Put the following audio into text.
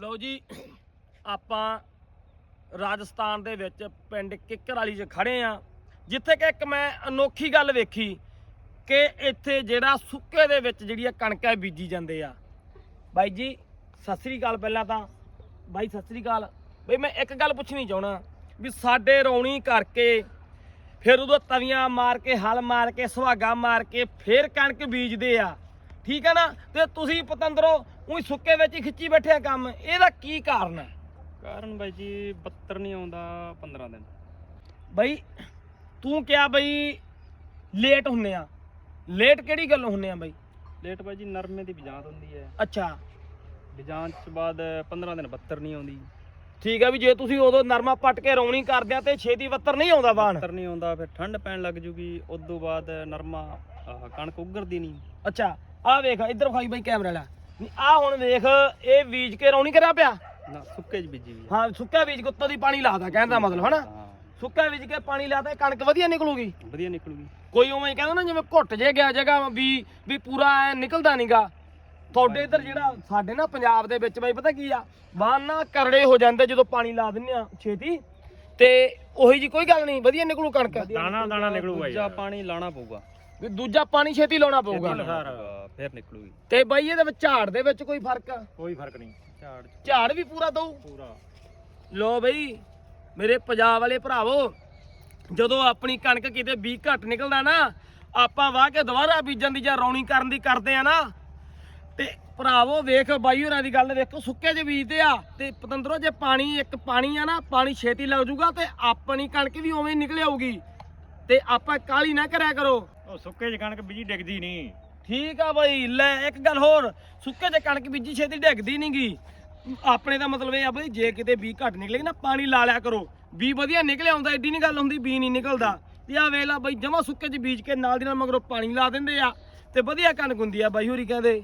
ਲਓ ਜੀ, ਆਪਾਂ ਰਾਜਸਥਾਨ ਦੇ ਵਿੱਚ ਪਿੰਡ ਕਿੱਕਰ ਵਾਲੀ 'ਚ ਖੜੇ ਆ, ਜਿੱਥੇ ਕਿ ਇੱਕ ਮੈਂ ਅਨੋਖੀ ਗੱਲ ਵੇਖੀ ਕਿ ਇੱਥੇ ਜਿਹੜਾ ਸੁੱਕੇ ਦੇ ਵਿੱਚ ਜਿਹੜੀ ਆ ਕਣਕਾਂ ਬੀਜੀ ਜਾਂਦੇ ਆ। ਬਾਈ ਜੀ, ਸਤਿ ਸ੍ਰੀ ਅਕਾਲ ਪਹਿਲਾਂ ਤਾਂ। ਬਾਈ, ਸਤਿ ਸ੍ਰੀ ਅਕਾਲ। ਬਈ, ਮੈਂ ਇੱਕ ਗੱਲ ਪੁੱਛਣੀ ਚਾਹਣਾ ਵੀ ਸਾਡੇ ਰੌਣੀ ਕਰਕੇ ਫਿਰ ਉਦੋਂ ਤਵੀਆਂ ਮਾਰ ਕੇ, ਹਲ ਮਾਰ ਕੇ, ਸੁਹਾਗਾ ਮਾਰ ਕੇ ਫਿਰ ਕਣਕ ਬੀਜਦੇ ਆ। ਠੀਕ ਹੈ ਨਾ? ਤੇ ਤੁਸੀਂ ਪਤੰਦਰੋ ਉਹੀ ਸੁੱਕੇ ਵਿੱਚ ਹੀ ਖਿੱਚੀ ਬੈਠੇ ਆ ਕੰਮ। ਇਹਦਾ ਕੀ ਕਾਰਨ ਹੈ ਕਾਰਨ ਬਾਈ ਜੀ 72 ਨਹੀਂ ਆਉਂਦਾ 15 ਦਿਨ। ਬਈ ਤੂੰ ਕਿਹਾ ਬਈ ਲੇਟ ਹੁੰਨੇ ਆ। ਲੇਟ ਕਿਹੜੀ ਗੱਲੋਂ ਹੁੰਨੇ ਆ ਬਈ? ਲੇਟ ਬਾਈ ਜੀ ਨਰਮੇ ਦੀ ਬਿਜਾਂਤ ਹੁੰਦੀ ਹੈ। ਅੱਛਾ। ਬਿਜਾਂਤ ਚ ਬਾਅਦ 15 ਦਿਨ 72 ਨਹੀਂ ਆਉਂਦੀ। ਠੀਕ ਹੈ ਵੀ ਜੇ ਤੁਸੀਂ ਉਦੋਂ ਨਰਮਾ ਪੱਟ ਕੇ ਰੌਣੀ ਕਰਦੇ ਆ ਤੇ ਛੇਤੀ ਵੱਤਰ ਨਹੀਂ ਆਉਂਦਾ ਬਾਣ। 72 ਨਹੀਂ ਆਉਂਦਾ ਫਿਰ ਠੰਡ ਪੈਣ ਲੱਗ ਜੂਗੀ। ਉਸ ਤੋਂ ਬਾਅਦ ਨਰਮਾ ਆਹ ਕਣਕ ਉੱਗਰਦੀ ਨਹੀਂ। ਅੱਛਾ। ਆਹ ਵੇਖ ਇੱਧਰ ਖਾਈ ਬਈ ਕੈਮਰਾ ਵਾਲਾ। ਆਹ ਹੁਣ ਵੇਖ ਇਹ ਬੀਜ ਕੇ ਰੌਣੀ ਕਰਿਆ ਪਿਆ? ਨਾ ਸੁੱਕੇ ਚ ਬੀਜੀ ਵੀ ਹਾਂ ਸੁੱਕਾ ਬੀਜ ਕੁੱਤੋਂ ਦੀ ਪਾਣੀ ਲਾਦਾ ਕਹਿਣ ਦਾ ਮਤਲਬ ਹਨਾ? ਸੁੱਕਾ ਬੀਜ ਕੇ ਪਾਣੀ ਲਾਦਾ ਕਣਕ ਵਧੀਆ ਨਿਕਲੂਗੀ? ਵਧੀਆ ਨਿਕਲੂਗੀ। ਕੋਈ ਉਵੇਂ ਕਹਿੰਦਾ ਨਾ ਜਿਵੇਂ ਘੁੱਟ ਜੇ ਗਿਆ ਜਗ੍ਹਾ ਵੀ ਵੀ ਪੂਰਾ ਐ ਨਿਕਲਦਾ ਨਹੀਂਗਾ ਤੁਹਾਡੇ ਇੱਧਰ ਜਿਹੜਾ ਸਾਡੇ ਨਾ ਪੰਜਾਬ ਦੇ ਵਿੱਚ ਬਈ ਪਤਾ ਕੀ ਆ? ਬਾਣ ਨਾ ਕਰੜੇ ਹੋ ਜਾਂਦੇ ਜਦੋਂ ਪਾਣੀ ਲਾ ਦਿੰਨੇ ਆ ਛੇਤੀ। ਤੇ ਉਹੀ ਜੀ ਕੋਈ ਗੱਲ ਨਹੀਂ ਵਧੀਆ ਨਿਕਲੂ ਕਣਕ। ਦਾਣਾ ਦਾਣਾ ਨਿਕਲੂਗਾ ਦੂਜਾ ਪਾਣੀ ਲਾਣਾ ਪਊਗਾ। ਵੀ ਦੂਜਾ ਪਾਣੀ ਛੇਤੀ ਲਾਉਣਾ ਪਊਗਾ। ਲਾਉਣਾ ਪਊਗਾ, ਫਿਰ ਨਿਕਲੂਗੀ। ਤੇ ਬਾਈ ਇਹਦੇ ਵਿੱਚ ਝਾੜ ਦੇ ਵਿੱਚ ਕੋਈ ਫ਼ਰਕ? ਆ ਕੋਈ ਫ਼ਰਕ ਨਹੀਂ। ਝਾੜ ਝਾੜ ਵੀ ਪੂਰਾ ਦਊ? ਪੂਰਾ। ਲੋ ਬਈ ਮੇਰੇ ਪੰਜਾਬ ਵਾਲੇ ਭਰਾਵੋ ਜਦੋਂ ਆਪਣੀ ਕਣਕ ਕਿਤੇ 20 ਘੱਟ ਨਿਕਲਦਾ ਨਾ ਆਪਾਂ ਵਾਹ ਕੇ ਦੁਬਾਰਾ ਬੀਜਣ ਦੀ ਜਾਂ ਰੌਣੀ ਕਰਨ ਦੀ ਕਰਦੇ ਆ ਨਾ। ਤੇ ਭਰਾਵੋ ਵੇਖ ਬਾਈ ਹੋਰਾਂ ਦੀ ਗੱਲ ਵੇਖੋ ਸੁੱਕੇ 'ਚ ਬੀਜਦੇ ਆ ਤੇ ਪਤੰਦਰੋ ਜੇ ਪਾਣੀ ਇੱਕ ਪਾਣੀ ਆ ਨਾ ਪਾਣੀ ਛੇਤੀ ਲੱਗ ਜੂਗਾ ਤੇ ਆਪਣੀ ਕਣਕ ਵੀ ਉਵੇਂ ਹੀ ਨਿਕਲ ਆਊਗੀ। ਤੇ ਆਪਾਂ ਕਾਲੀ ਨਾ ਕਰਿਆ ਕਰੋ। ਉਹ ਸੁੱਕੇ ਚ ਕਣਕ ਬੀਜੀ ਡਿੱਗਦੀ ਨਹੀਂ। ਠੀਕ ਆ ਬਾਈ, ਲੈ ਇੱਕ ਗੱਲ ਹੋਰ, ਸੁੱਕੇ 'ਚ ਕਣਕ ਬੀਜੀ, ਛੇਤੀ ਡਿੱਗਦੀ ਨਹੀਂਗੀ ਆਪਣੇ ਦਾ ਮਤਲਬ ਇਹ ਆ ਬਈ, ਜੇ ਕਿਤੇ ਬੀ ਘੱਟ ਨਿਕਲੇਗੀ ਨਾ, ਪਾਣੀ ਲਾ ਲਿਆ ਕਰੋ। ਬੀ ਵਧੀਆ ਨਿਕਲਿਆ ਆਉਂਦਾ ਐਡੀ ਨਹੀਂ ਗੱਲ ਹੁੰਦੀ, ਬੀ ਨਹੀਂ ਨਿਕਲਦਾ। ਤੇ ਆ ਵੇਲਾ ਬਈ, ਜਮਾ ਸੁੱਕੇ 'ਚ ਬੀਜ ਕੇ ਨਾਲ ਦੀ ਨਾਲ ਮਗਰੋਂ ਪਾਣੀ ਲਾ ਦਿੰਦੇ ਆ, ਤੇ ਵਧੀਆ ਕਣਕ ਹੁੰਦੀ ਆ ਬਾਈ, ਹੋਰੀ ਕਹਿੰਦੇ।